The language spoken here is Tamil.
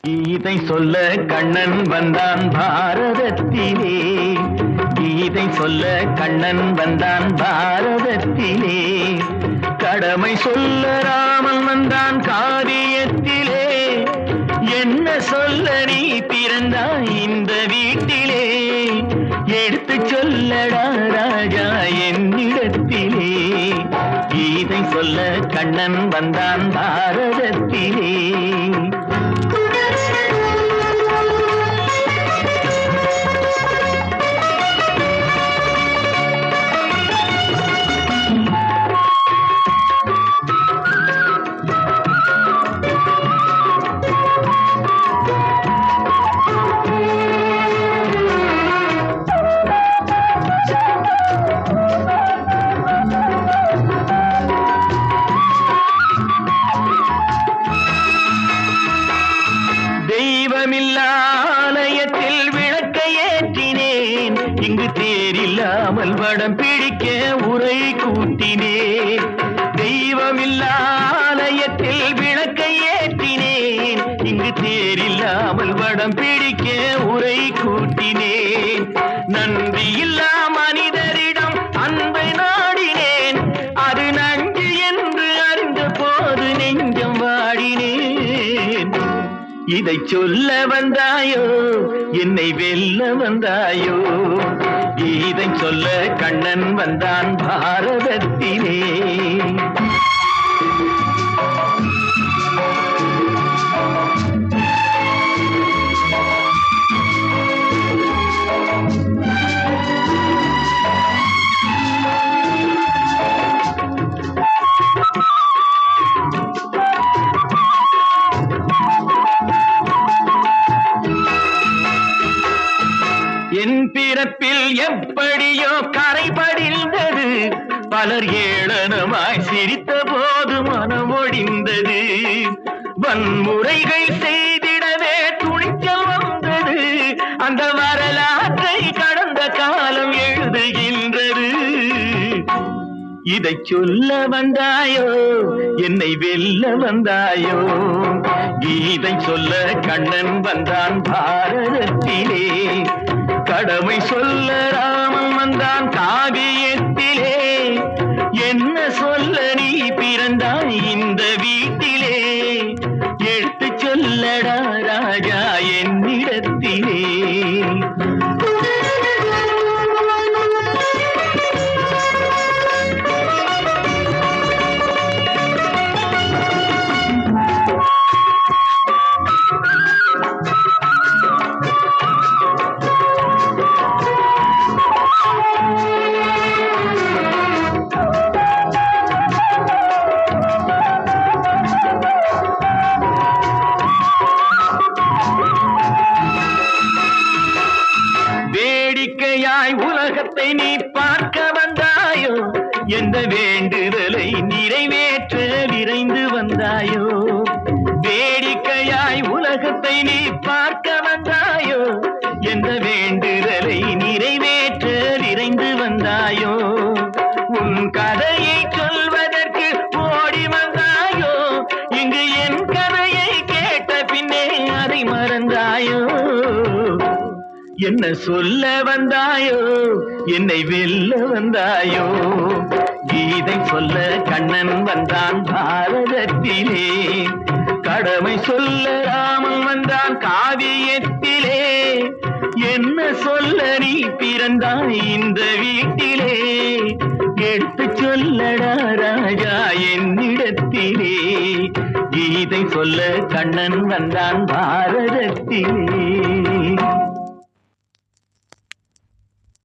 கீதை சொல்ல கண்ணன் வந்தான் பாரதத்திலே. கீதை சொல்ல கண்ணன் வந்தான் பாரதத்திலே. கடமை சொல்ல ராமன் வந்தான் காரியத்திலே. என்ன சொல்ல நீ பிறந்தாய் இந்த வீட்டிலே. எடுத்து சொல்லடா ராஜா என்னிடத்திலே. கீதை சொல்ல கண்ணன் வந்தான் பாரதத்திலே. இங்கு தேரில்லாமல் வடம் பிடிக்க உரை கூட்டினே. தெய்வமில்லாலயத்தில் விளக்கை ஏற்றினேன் இங்கு தேரில்லாமல் வடம் பிடிக்க உரை கூட்டினேன் இதை சொல்ல வந்தாயோ? என்னை வெல்ல வந்தாயோ? இதை சொல்ல கண்ணன் வந்தான் பாரதத்திலே. எப்படியோ கரை படிந்தது பலர் ஏளனமாய் சிரித்த போது மனம் ஒடிந்தது. வன்முறைகள் செய்திடவே துணிச்சல் வந்தது. அந்த வரலாற்றை கடந்த காலம் எழுதுகின்றது. இதை சொல்ல வந்தாயோ? என்னை வெல்ல வந்தாயோ? கீதை சொல்ல கண்ணன் வந்தான் பாரதத்திலே. கடமை சொல்ல காவியத்திலே என்ன சொல்ல நீ பிறந்தாய் இந்த வீட்டிலே? எடுத்து சொல்லடா எந்த வேண்டுதலை நிறைவேற்ற விரைந்து வந்தாயோ? வேடிக்கையாய் உலகத்தை நீ பார்க்க வந்தாயோ? எந்த வேண்டுதலை நிறைவேற்ற விரைந்து வந்தாயோ? உன் கதையை சொல்வதற்கு ஓடி வந்தாயோ? இங்கு என் கதையை கேட்ட பின்னே அதை மறந்தாயோ? என்ன சொல்ல வந்தாயோ? என்னை வெல்ல வந்தாயோ? கீதை சொல்ல கண்ணன் வந்தான் பாரதத்திலே. கடமை சொல்ல ராமன் வந்தான் காவியத்திலே. என்ன சொல்ல நீ பிறந்தாய் இந்த வீட்டிலே? எடுத்து சொல்லடா ராஜா என்னிடத்திலே. கீதை சொல்ல கண்ணன் வந்தான் பாரதத்திலே.